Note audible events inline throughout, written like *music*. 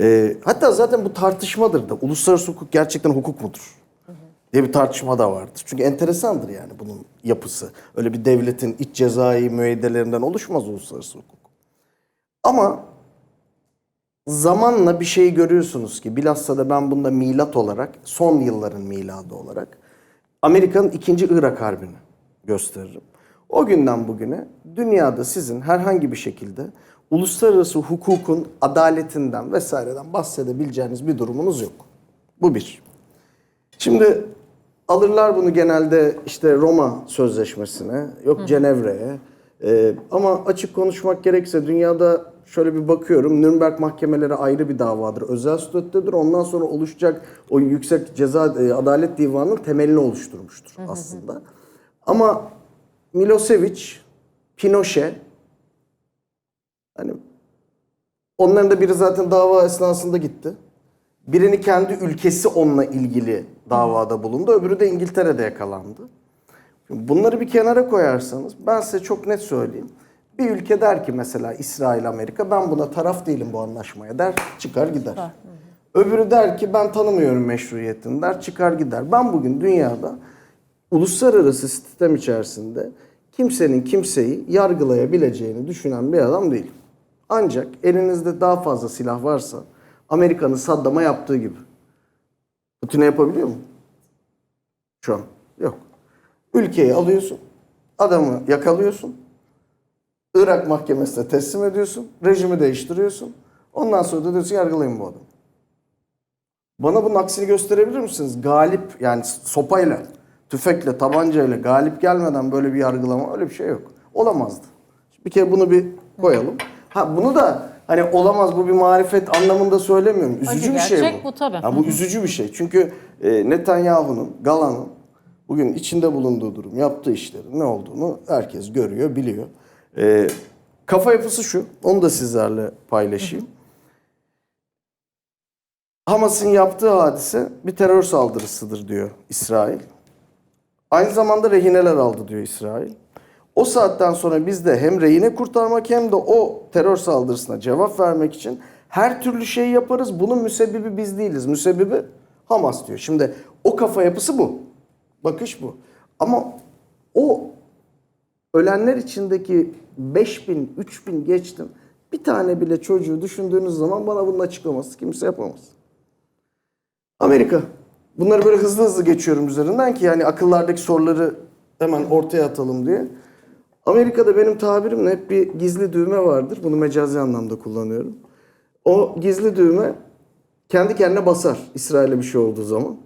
Ee, hatta zaten bu tartışmadır da uluslararası hukuk gerçekten hukuk mudur? diye bir tartışma da vardır. Çünkü enteresandır yani bunun yapısı. Öyle bir devletin iç cezai müeyyidelerinden oluşmaz uluslararası hukuk. Ama zamanla bir şey görüyorsunuz ki bilhassa da ben bunda milat olarak son yılların miladı olarak Amerika'nın ikinci Irak Harbi'ni gösteririm. O günden bugüne dünyada sizin herhangi bir şekilde uluslararası hukukun adaletinden vesaireden bahsedebileceğiniz bir durumunuz yok. Bu bir. Şimdi alırlar bunu genelde işte Roma Sözleşmesi'ne, yok Cenevre'ye. Ee, ama açık konuşmak gerekirse dünyada şöyle bir bakıyorum. Nürnberg mahkemeleri ayrı bir davadır. Özel statüdedir. Ondan sonra oluşacak o Yüksek Ceza e, Adalet Divanı'nın temelini oluşturmuştur aslında. Ama Milosevic, Pinochet hani onların da biri zaten dava esnasında gitti. Birini kendi ülkesi onunla ilgili davada bulundu. Öbürü de İngiltere'de yakalandı. Bunları bir kenara koyarsanız ben size çok net söyleyeyim. Bir ülke der ki mesela İsrail, Amerika ben buna taraf değilim bu anlaşmaya der çıkar gider. Öbürü der ki ben tanımıyorum meşruiyetini der çıkar gider. Ben bugün dünyada uluslararası sistem içerisinde kimsenin kimseyi yargılayabileceğini düşünen bir adam değilim. Ancak elinizde daha fazla silah varsa Amerika'nın Saddam'a yaptığı gibi. Putin'e yapabiliyor mu? Şu an yok. Ülkeyi alıyorsun, adamı yakalıyorsun, Irak mahkemesine teslim ediyorsun, rejimi değiştiriyorsun. Ondan sonra da diyorsun yargılayın bu adamı. Bana bunun aksini gösterebilir misiniz? Galip yani sopayla, tüfekle, tabancayla galip gelmeden böyle bir yargılama öyle bir şey yok. Olamazdı. Bir kere bunu bir koyalım. Ha bunu da hani olamaz bu bir marifet anlamında söylemiyorum. Üzücü Acı bir şey gerçek bu. bu tabii. Ha, bu üzücü bir şey. Çünkü e, Netanyahu'nun, Galan'ın bugün içinde bulunduğu durum, yaptığı işlerin ne olduğunu herkes görüyor, biliyor. E, kafa yapısı şu, onu da sizlerle paylaşayım. Hamas'ın yaptığı hadise bir terör saldırısıdır diyor İsrail. Aynı zamanda rehineler aldı diyor İsrail. O saatten sonra biz de hem rehine kurtarmak hem de o terör saldırısına cevap vermek için her türlü şeyi yaparız. Bunun müsebbibi biz değiliz. Müsebbibi Hamas diyor. Şimdi o kafa yapısı bu. Bakış bu. Ama o ölenler içindeki 5000, 3000 geçtim. Bir tane bile çocuğu düşündüğünüz zaman bana bunun açıklaması kimse yapamaz. Amerika. Bunları böyle hızlı hızlı geçiyorum üzerinden ki yani akıllardaki soruları hemen ortaya atalım diye. Amerika'da benim tabirimle hep bir gizli düğme vardır. Bunu mecazi anlamda kullanıyorum. O gizli düğme kendi kendine basar İsrail'e bir şey olduğu zaman.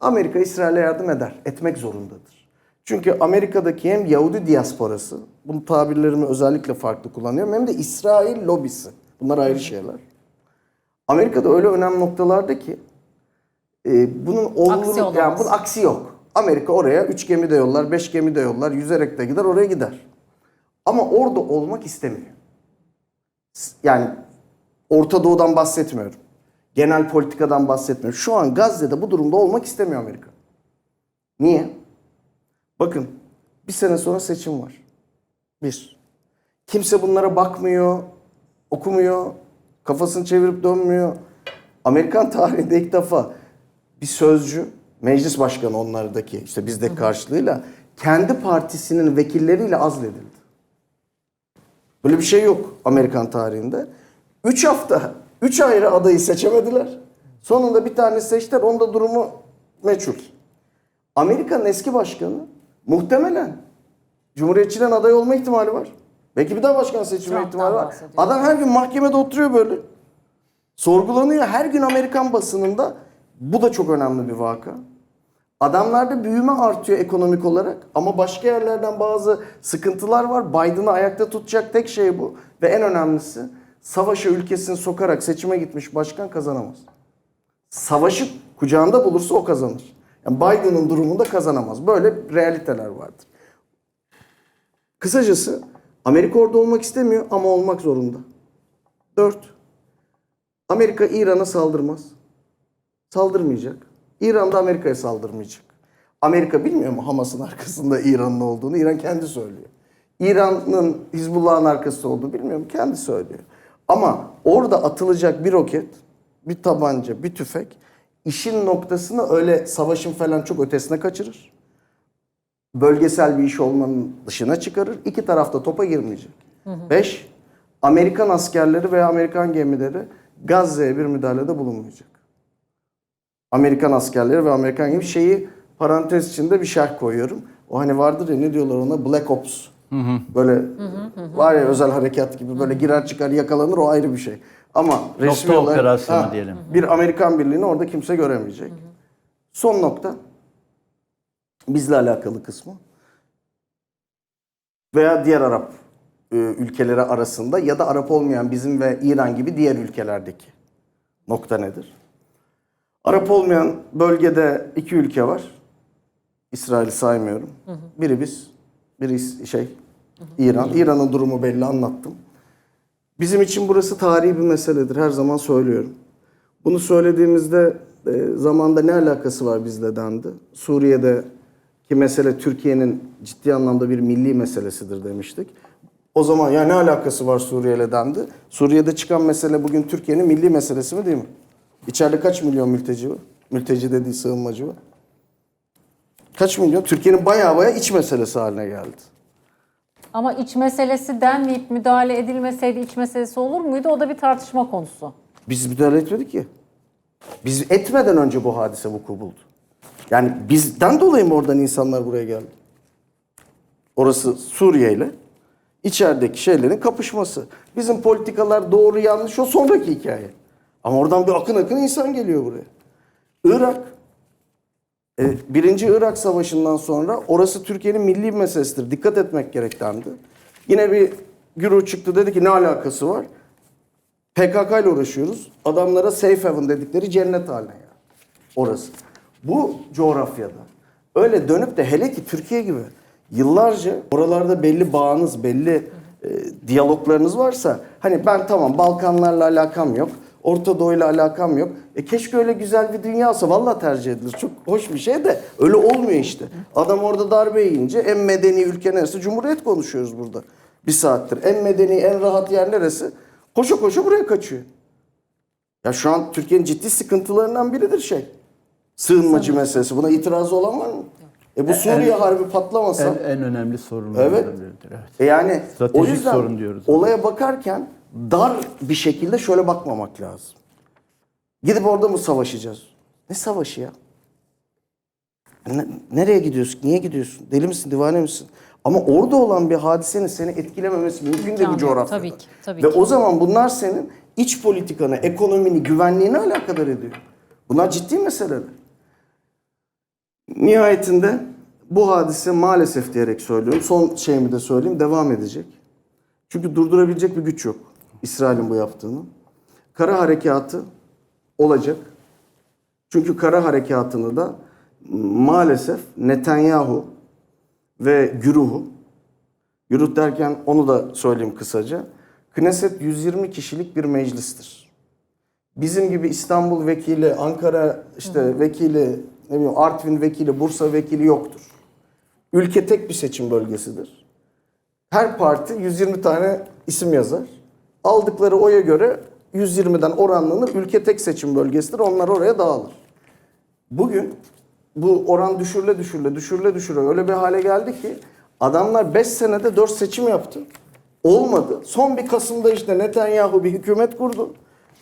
Amerika İsrail'e yardım eder. Etmek zorundadır. Çünkü Amerika'daki hem Yahudi diasporası, bu tabirlerimi özellikle farklı kullanıyorum, hem de İsrail lobisi. Bunlar ayrı şeyler. Amerika'da öyle önemli noktalarda ki e, bunun Aksi olur olamaz. yani bunun aksi yok. Amerika oraya 3 gemi de yollar, 5 gemi de yollar, yüzerek de gider oraya gider. Ama orada olmak istemiyor. Yani Orta Doğu'dan bahsetmiyorum. Genel politikadan bahsetmiyorum. Şu an Gazze'de bu durumda olmak istemiyor Amerika. Niye? Bakın bir sene sonra seçim var. Bir. Kimse bunlara bakmıyor, okumuyor, kafasını çevirip dönmüyor. Amerikan tarihinde ilk defa bir sözcü, meclis başkanı onlardaki işte bizdeki karşılığıyla kendi partisinin vekilleriyle azledildi. Böyle bir şey yok Amerikan tarihinde. Üç hafta, üç ayrı adayı seçemediler. Sonunda bir tane seçtiler. Onda durumu meçhul. Amerika'nın eski başkanı muhtemelen Cumhuriyetçiden aday olma ihtimali var. Belki bir daha başkan seçilme Trump'tan ihtimali var. bahsediyor. Adam her gün mahkemede oturuyor böyle. Sorgulanıyor. Her gün Amerikan basınında bu da çok önemli bir vaka. Adamlarda büyüme artıyor ekonomik olarak ama başka yerlerden bazı sıkıntılar var. Biden'ı ayakta tutacak tek şey bu. Ve en önemlisi savaşa ülkesini sokarak seçime gitmiş başkan kazanamaz. Savaşı kucağında bulursa o kazanır. Yani Biden'ın durumunda kazanamaz. Böyle realiteler vardır. Kısacası Amerika orada olmak istemiyor ama olmak zorunda. Dört. Amerika İran'a saldırmaz. Saldırmayacak. İran da Amerika'ya saldırmayacak. Amerika bilmiyor mu Hamas'ın arkasında İran'ın olduğunu? İran kendi söylüyor. İran'ın Hizbullah'ın arkasında olduğunu bilmiyor mu? Kendi söylüyor. Ama orada atılacak bir roket bir tabanca, bir tüfek işin noktasını öyle savaşın falan çok ötesine kaçırır. Bölgesel bir iş olmanın dışına çıkarır. İki tarafta topa girmeyecek. Beş, Amerikan askerleri veya Amerikan gemileri Gazze'ye bir müdahalede bulunmayacak. Amerikan askerleri ve Amerikan gibi şeyi parantez içinde bir şerh koyuyorum. O hani vardır ya ne diyorlar ona Black Ops. Böyle var ya özel harekat gibi böyle girer çıkar yakalanır o ayrı bir şey. Ama resmi Nokta olarak operasyonu diyelim. bir Amerikan birliğini orada kimse göremeyecek. Son nokta bizle alakalı kısmı veya diğer Arap e, ülkeleri arasında ya da Arap olmayan bizim ve İran gibi diğer ülkelerdeki nokta nedir? Arap olmayan bölgede iki ülke var. İsrail'i saymıyorum. Biri biz, biri şey İran. İran'ın durumu belli anlattım. Bizim için burası tarihi bir meseledir. Her zaman söylüyorum. Bunu söylediğimizde e, zamanda ne alakası var bizle dendi. Suriye'de ki mesele Türkiye'nin ciddi anlamda bir milli meselesidir demiştik. O zaman ya ne alakası var Suriye'yle dendi. Suriye'de çıkan mesele bugün Türkiye'nin milli meselesi mi değil mi? İçeride kaç milyon mülteci var? Mülteci dediği sığınmacı var. Kaç milyon? Türkiye'nin baya baya iç meselesi haline geldi. Ama iç meselesi denmeyip müdahale edilmeseydi iç meselesi olur muydu? O da bir tartışma konusu. Biz müdahale etmedik ki. Biz etmeden önce bu hadise vuku buldu. Yani bizden dolayı mı oradan insanlar buraya geldi? Orası Suriye ile içerideki şeylerin kapışması. Bizim politikalar doğru yanlış o sonraki hikaye. Ama oradan bir akın akın insan geliyor buraya. Irak, e, Birinci Irak Savaşı'ndan sonra orası Türkiye'nin milli meselesidir. Dikkat etmek gerek dendi. Yine bir güruh çıktı dedi ki ne alakası var? PKK ile uğraşıyoruz. Adamlara safe haven dedikleri cennet haline ya. Orası. Bu coğrafyada öyle dönüp de hele ki Türkiye gibi yıllarca oralarda belli bağınız, belli e, diyaloglarınız varsa hani ben tamam Balkanlarla alakam yok. Orta Doğu'yla alakam yok. E keşke öyle güzel bir dünya olsa. Vallahi tercih edilir. Çok hoş bir şey de öyle olmuyor işte. Adam orada darbe yiyince en medeni ülke neresi? Cumhuriyet konuşuyoruz burada. Bir saattir. En medeni, en rahat yer neresi? Koşa koşa buraya kaçıyor. Ya şu an Türkiye'nin ciddi sıkıntılarından biridir şey. Sığınmacı meselesi. Buna itirazı olan var mı? E bu Suriye harbi patlamasa En, en önemli sorunlardan Evet. biridir. Evet. e yani Stratejik o yüzden sorun diyoruz. olaya bakarken dar bir şekilde şöyle bakmamak lazım. Gidip orada mı savaşacağız? Ne savaşı ya? Ne- nereye gidiyorsun? Niye gidiyorsun? Deli misin? Divane misin? Ama orada olan bir hadisenin seni etkilememesi mümkün İmkanı bu coğrafyada. Tabii ki, tabii Ve ki. o zaman bunlar senin iç politikanı, ekonomini, güvenliğini alakadar ediyor. Bunlar ciddi meseleler. Nihayetinde bu hadise maalesef diyerek söylüyorum. Son şeyimi de söyleyeyim. Devam edecek. Çünkü durdurabilecek bir güç yok. İsrail'in bu yaptığını. Kara harekatı olacak. Çünkü kara harekatını da maalesef Netanyahu ve güruhu, güruh derken onu da söyleyeyim kısaca. Knesset 120 kişilik bir meclistir. Bizim gibi İstanbul vekili, Ankara işte vekili, ne bileyim Artvin vekili, Bursa vekili yoktur. Ülke tek bir seçim bölgesidir. Her parti 120 tane isim yazar. Aldıkları oya göre 120'den oranlanır. Ülke tek seçim bölgesidir. Onlar oraya dağılır. Bugün bu oran düşürüle düşürüle düşürüle düşürüle öyle bir hale geldi ki adamlar 5 senede 4 seçim yaptı. Olmadı. Son bir Kasım'da işte Netanyahu bir hükümet kurdu.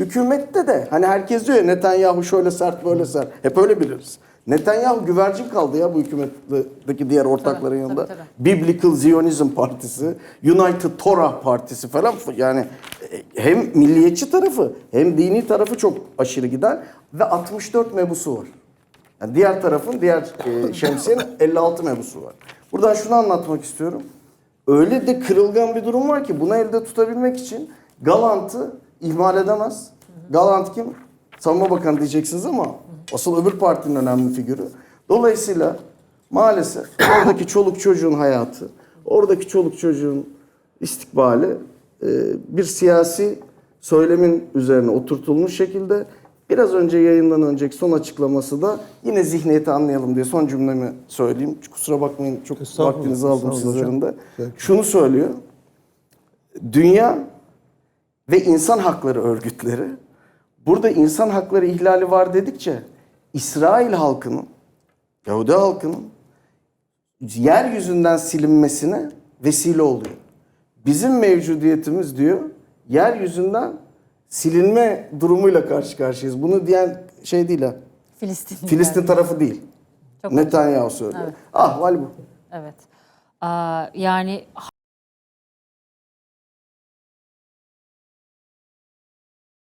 Hükümette de hani herkes diyor ya Netanyahu şöyle sert böyle sert. Hep öyle biliriz. Netanyahu güvercin kaldı ya bu hükümetteki diğer ortakların Tabii, yanında. tabii, Biblical Zionism Partisi, United Torah Partisi falan yani e, hem milliyetçi tarafı hem dini tarafı çok aşırı giden ve 64 mebusu var. Yani diğer tarafın, diğer e, şemsiyenin *laughs* 56 mebusu var. Buradan şunu anlatmak istiyorum. Öyle de kırılgan bir durum var ki bunu elde tutabilmek için Galant'ı ihmal edemez. Galant kim? Savunma Bakanı diyeceksiniz ama asıl öbür partinin önemli figürü. Dolayısıyla maalesef oradaki çoluk çocuğun hayatı, oradaki çoluk çocuğun istikbali e, bir siyasi söylemin üzerine oturtulmuş şekilde biraz önce yayından önceki son açıklaması da yine zihniyeti anlayalım diye son cümlemi söyleyeyim. Kusura bakmayın çok vaktinizi aldım sizlerin de. Şunu söylüyor. Dünya ve insan hakları örgütleri Burada insan hakları ihlali var dedikçe İsrail halkının, Yahudi halkının yeryüzünden silinmesine vesile oluyor. Bizim mevcudiyetimiz diyor yeryüzünden silinme durumuyla karşı karşıyayız. Bunu diyen şey değil ha. Filistin. Filistin tarafı değil. Çok Netanyahu söylüyor. Ahval bu. Evet. Aa, yani